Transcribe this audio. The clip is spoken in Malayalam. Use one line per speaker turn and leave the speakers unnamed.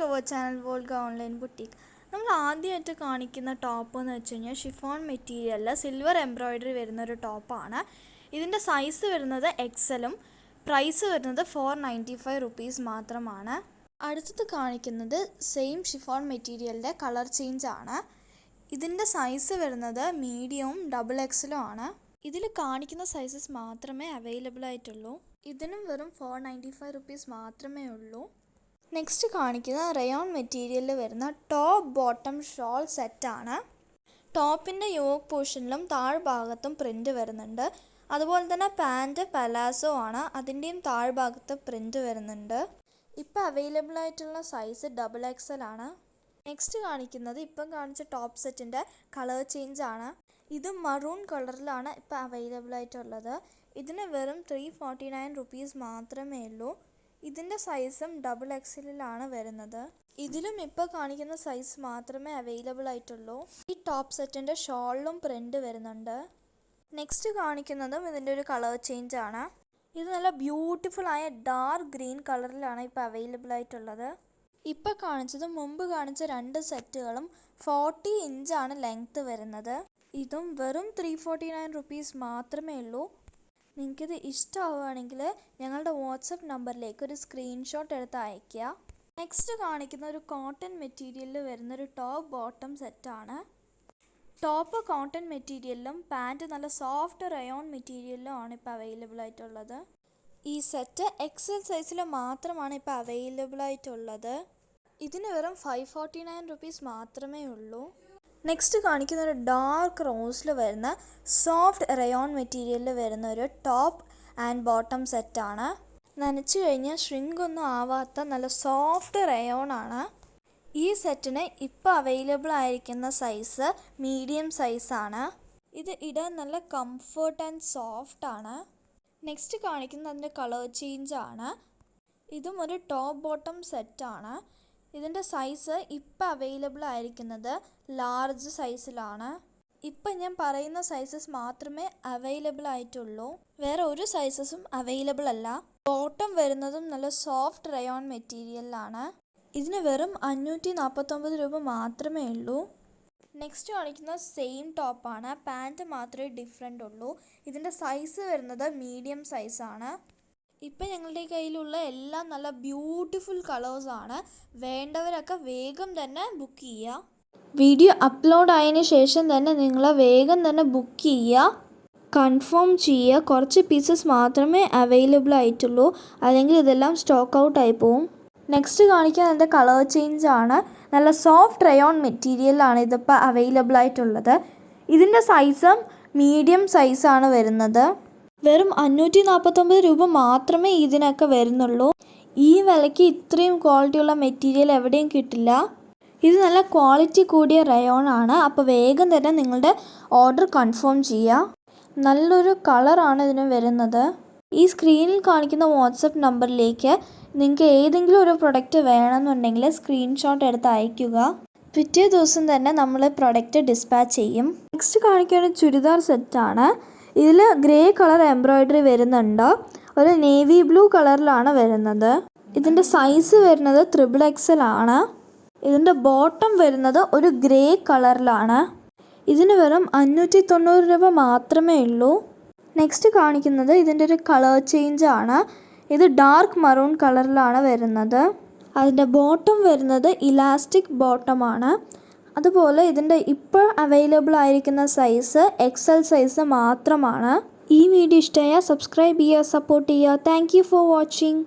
To our channel Volga online boutique നമ്മൾ ആദ്യമായിട്ട് കാണിക്കുന്ന ടോപ്പ് എന്ന് വെച്ച് കഴിഞ്ഞാൽ ഷിഫോൺ മെറ്റീരിയലിൽ സിൽവർ എംബ്രോയ്ഡറി വരുന്ന ഒരു ടോപ്പാണ് ഇതിന്റെ സൈസ് വരുന്നത് എക്സലും പ്രൈസ് വരുന്നത് ഫോർ നയന്റി ഫൈവ് റുപ്പീസ് മാത്രമാണ്. അടുത്തത് കാണിക്കുന്നത് സെയിം ഷിഫോൺ മെറ്റീരിയലിന്റെ കളർ ചേഞ്ച് ആണ്. ഇതിന്റെ സൈസ് വരുന്നത് മീഡിയവും ഡബിൾ എക്സലും ആണ്. ഇതിൽ കാണിക്കുന്ന സൈസസ് മാത്രമേ അവൈലബിൾ ആയിട്ടുള്ളൂ. ഇതിനും വെറും ഫോർ നയന്റി ഫൈവ് റുപ്പീസ് മാത്രമേ ഉള്ളൂ. നെക്സ്റ്റ് കാണിക്കുന്ന റയോൺ മെറ്റീരിയലിൽ വരുന്ന ടോപ്പ് ബോട്ടം ഷോൾ സെറ്റാണ് ടോപ്പിന്റെ യോക്ക് പോർഷനിലും താഴ്ഭാഗത്തും പ്രിന്റ് വരുന്നുണ്ട്. അതുപോലെ തന്നെ പാന്റ് പലാസോ ആണ്. അതിന്റെയും താഴ്ഭാഗത്ത് പ്രിന്റ് വരുന്നുണ്ട്. ഇപ്പോൾ അവൈലബിൾ ആയിട്ടുള്ള സൈസ് ഡബിൾ എക്സൽ ആണ്. നെക്സ്റ്റ് കാണിക്കുന്നത് ഇപ്പം കാണിച്ച ടോപ്പ് സെറ്റിന്റെ കളർ ചേഞ്ച് ആണ്. ഇത് മറൂൺ കളറിലാണ് ഇപ്പോൾ അവൈലബിൾ ആയിട്ടുള്ളത്. ഇതിന് വെറും ത്രീ ഫോർട്ടി നയൻ റുപ്പീസ് മാത്രമേ ഉള്ളൂ. ഇതിന്റെ സൈസും ഡബിൾ എക്സലിലാണ് വരുന്നത്. ഇതിലും ഇപ്പോൾ കാണിക്കുന്ന സൈസ് മാത്രമേ അവൈലബിൾ ആയിട്ടുള്ളൂ. ഈ ടോപ്പ് സെറ്റിന്റെ ഷോളിലും പ്രിന്റ് വരുന്നുണ്ട്. നെക്സ്റ്റ് കാണിക്കുന്നതും ഇതിന്റെ ഒരു കളർ ചേഞ്ച് ആണ്. ഇത് നല്ല ബ്യൂട്ടിഫുൾ ആയ ഡാർക്ക് ഗ്രീൻ കളറിലാണ് ഇപ്പോൾ അവൈലബിൾ ആയിട്ടുള്ളത്. ഇപ്പോൾ കാണിച്ചത് മുമ്പ് കാണിച്ച രണ്ട് സെറ്റുകളും ഫോർട്ടി ഇഞ്ചാണ് ലെങ്ത്ത് വരുന്നത്. ഇതും വെറും ത്രീ ഫോർട്ടി നയൻ റുപ്പീസ് മാത്രമേ ഉള്ളൂ. നിങ്ങൾക്കിത് ഇഷ്ടമാവുകയാണെങ്കിൽ ഞങ്ങളുടെ വാട്സപ്പ് നമ്പറിലേക്ക് ഒരു സ്ക്രീൻഷോട്ട് എടുത്ത് അയയ്ക്കുക. നെക്സ്റ്റ് കാണിക്കുന്ന ഒരു കോട്ടൺ മെറ്റീരിയലിൽ വരുന്ന ഒരു ടോപ്പ് ബോട്ടം സെറ്റാണ്. ടോപ്പ് കോട്ടൺ മെറ്റീരിയലിലും പാന്റ് നല്ല സോഫ്റ്റ് റയോൺ മെറ്റീരിയലിലും ആണ് ഇപ്പോൾ അവൈലബിൾ ആയിട്ടുള്ളത്. ഈ സെറ്റ് എക്സൽ സൈസിൽ മാത്രമാണ് ഇപ്പോൾ അവൈലബിൾ ആയിട്ടുള്ളത്. ഇതിന് വെറും ഫൈവ് ഫോർട്ടി നയൻ റുപ്പീസ് മാത്രമേ ഉള്ളൂ. നെക്സ്റ്റ് കാണിക്കുന്ന ഒരു ഡാർക്ക് റോസിൽ വരുന്ന സോഫ്റ്റ് റയോൺ മെറ്റീരിയലിൽ വരുന്ന ഒരു ടോപ്പ് ആൻഡ് ബോട്ടം സെറ്റാണ്. നനച്ചു കഴിഞ്ഞാൽ ഒന്നും ആവാത്ത നല്ല സോഫ്റ്റ് റയോൺ ആണ്. ഈ സെറ്റിന് ഇപ്പോൾ അവൈലബിൾ ആയിരിക്കുന്ന സൈസ് മീഡിയം സൈസാണ് ഇത് ഇടാൻ നല്ല കംഫർട്ട് ആൻഡ് സോഫ്റ്റ് ആണ്. നെക്സ്റ്റ് കാണിക്കുന്നത് അതിന്റെ കളർ ചേഞ്ച് ആണ്. ഇതും ഒരു ടോപ്പ് ബോട്ടം സെറ്റാണ് ഇതിന്റെ സൈസ് ഇപ്പോൾ അവൈലബിൾ ആയിരിക്കുന്നത് ലാർജ് സൈസിലാണ് ഇപ്പം ഞാൻ പറയുന്ന സൈസസ് മാത്രമേ അവൈലബിൾ ആയിട്ടുള്ളൂ. വേറെ ഒരു സൈസസും അവൈലബിൾ അല്ല. ബോട്ടം വരുന്നതും നല്ല സോഫ്റ്റ് റയോൺ മെറ്റീരിയലിലാണ് ഇതിന് വെറും അഞ്ഞൂറ്റി നാൽപ്പത്തൊമ്പത് രൂപ മാത്രമേ ഉള്ളൂ. നെക്സ്റ്റ് കാണിക്കുന്ന സെയിം ടോപ്പാണ് പാന്റ് മാത്രമേ ഡിഫറെന്റ് ഉള്ളൂ. ഇതിന്റെ സൈസ് വരുന്നത് മീഡിയം സൈസാണ് ഇപ്പം ഞങ്ങളുടെ കയ്യിലുള്ള എല്ലാം നല്ല ബ്യൂട്ടിഫുൾ കളേഴ്സാണ് വേണ്ടവരൊക്കെ വേഗം തന്നെ ബുക്ക് ചെയ്യുക. വീഡിയോ അപ്ലോഡ് ആയതിന് ശേഷം തന്നെ നിങ്ങൾ വേഗം തന്നെ ബുക്ക് ചെയ്യുക. കൺഫേം ചെയ്യുക. കുറച്ച് പീസസ് മാത്രമേ അവൈലബിൾ ആയിട്ടുള്ളൂ. അല്ലെങ്കിൽ ഇതെല്ലാം സ്റ്റോക്ക് ഔട്ട് ആയി പോവും. നെക്സ്റ്റ് കാണിക്കുന്നത് കളർ ചേഞ്ച് ആണ്. നല്ല സോഫ്റ്റ് റയോൺ മെറ്റീരിയലാണ് ഇതിപ്പോൾ അവൈലബിൾ ആയിട്ടുള്ളത്. ഇതിന്റെ സൈസും മീഡിയം സൈസാണ് വരുന്നത്. വെറും അഞ്ഞൂറ്റി നാൽപ്പത്തൊമ്പത് രൂപ മാത്രമേ ഇതിനൊക്കെ വരുന്നുള്ളൂ. ഈ വിലയ്ക്ക് ഇത്രയും ക്വാളിറ്റിയുള്ള മെറ്റീരിയൽ എവിടെയും കിട്ടില്ല. ഇത് നല്ല ക്വാളിറ്റി കൂടിയ റയോൺ ആണ്. അപ്പോൾ വേഗം തന്നെ നിങ്ങളുടെ ഓർഡർ കൺഫേം ചെയ്യുക നല്ലൊരു കളറാണ് ഇതിന് വരുന്നത്. ഈ സ്ക്രീനിൽ കാണിക്കുന്ന വാട്സപ്പ് നമ്പറിലേക്ക് നിങ്ങൾക്ക് ഏതെങ്കിലും ഒരു പ്രൊഡക്റ്റ് വേണമെന്നുണ്ടെങ്കിൽ സ്ക്രീൻഷോട്ട് എടുത്ത് അയയ്ക്കുക. പിറ്റേ ദിവസം തന്നെ നമ്മൾ പ്രൊഡക്റ്റ് ഡിസ്പാച്ച് ചെയ്യും. നെക്സ്റ്റ് കാണിക്കുന്ന ചുരിദാർ സെറ്റാണ് ഇതിൽ ഗ്രേ കളർ എംബ്രോയ്ഡറി വരുന്നുണ്ട്. ഒരു നേവി ബ്ലൂ കളറിലാണ് വരുന്നത്. ഇതിന്റെ സൈസ് വരുന്നത് ത്രിബിൾ എക്സൽ ആണ് ഇതിന്റെ ബോട്ടം വരുന്നത് ഒരു ഗ്രേ കളറിലാണ് ഇതിന് വെറും അഞ്ഞൂറ്റി തൊണ്ണൂറ് രൂപ മാത്രമേ ഉള്ളൂ. നെക്സ്റ്റ് കാണിക്കുന്നത് ഇതിന്റെ ഒരു കളർ ചേഞ്ച് ആണ്. ഇത് ഡാർക്ക് മറൂൺ കളറിലാണ് വരുന്നത്. അതിന്റെ ബോട്ടം വരുന്നത് ഇലാസ്റ്റിക് ബോട്ടമാണ് അതുപോലെ ഇതിന്റെ ഇപ്പോൾ അവൈലബിൾ ആയിരിക്കുന്ന സൈസ് എക്സൽ സൈസ് മാത്രമാണ്. ഈ വീഡിയോ ഇഷ്ടമായ സബ്സ്ക്രൈബ് ചെയ്യുക സപ്പോർട്ട് ചെയ്യുക. Thank for watching